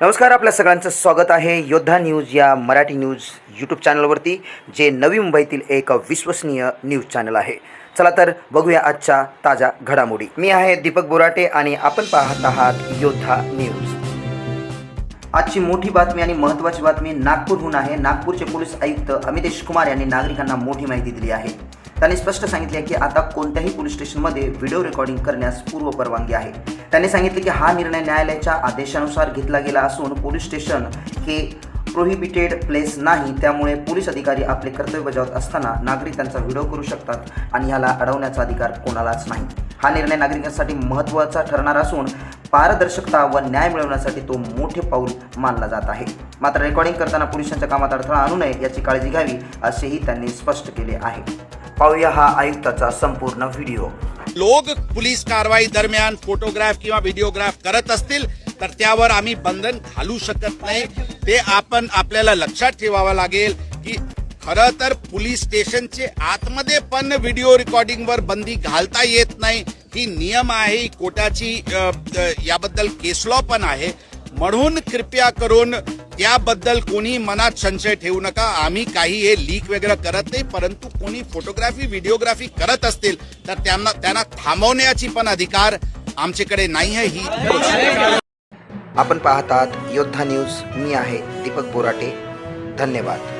नमस्कार आपल्या सगळ्यांचं स्वागत आहे योद्धा न्यूज या मराठी न्यूज यूट्यूब चॅनलवरती जे नवी मुंबईतील एक विश्वसनीय न्यूज चॅनल आहे. चला तर बघूया आजच्या ताज्या घडामोडी. मी आहे दीपक बोराटे आणि आपण पाहत आहात योद्धा न्यूज. आजची मोठी बातमी आणि महत्त्वाची बातमी नागपूरहून आहे. नागपूरचे पोलीस आयुक्त अमितेश कुमार यांनी नागरिकांना मोठी माहिती दिली आहे. त्यांनी स्पष्ट सांगितले की आता कोणत्याही पोलीस स्टेशनमध्ये व्हिडिओ रेकॉर्डिंग करण्यास पूर्व परवानगी आहे. त्यांनी सांगितले की हा निर्णय न्यायालयाच्या आदेशानुसार घेतला गेला असून पोलीस स्टेशन हे प्रोहिबिटेड प्लेस नाही. त्यामुळे पोलीस अधिकारी आपले कर्तव्य बजावत असताना नागरिक त्यांचा व्हिडिओ करू शकतात आणि ह्याला अडवण्याचा अधिकार कोणालाच नाही. हा निर्णय नागरिकांसाठी महत्त्वाचा ठरणार असून पारदर्शकता व न्याय मिळवण्यासाठी तो मोठे पाऊल मानला जात आहे. मात्र रेकॉर्डिंग करताना पोलिसांच्या कामात अडथळा आणू नये याची काळजी घ्यावी असेही त्यांनी स्पष्ट केले आहे. पाहूया हा आयुक्ताचा संपूर्ण व्हिडिओ. लोक पोलीस कारवाई दरम्यान फोटोग्राफ किंवा व्हिडिओग्राफ करत असतील तर त्यावर आम्ही बंधन घालू शकत नाही. ते आपण आपल्याला लक्षात ठेवावं लागेल की खरं तर पोलीस स्टेशनचे आतमध्ये पण व्हिडिओ रेकॉर्डिंगवर बंदी घालता येत नाही. ही नियम आहे ही कोर्टाची याबद्दल केस लॉ पण आहे. म्हणून कृपया करून त्याबद्दल कोणी मनात संशय ठेवू नका. आम्ही काही हे लीक वगैरे करत नाही परंतु कोणी फोटोग्राफी व्हिडिओग्राफी करत असतील तर त्यांना त्यांना थांबवण्याची पण अधिकार आमच्याकडे नाही आहे. ही आपण पाहतात योद्धा न्यूज मी आहे दीपक बोराटे. धन्यवाद.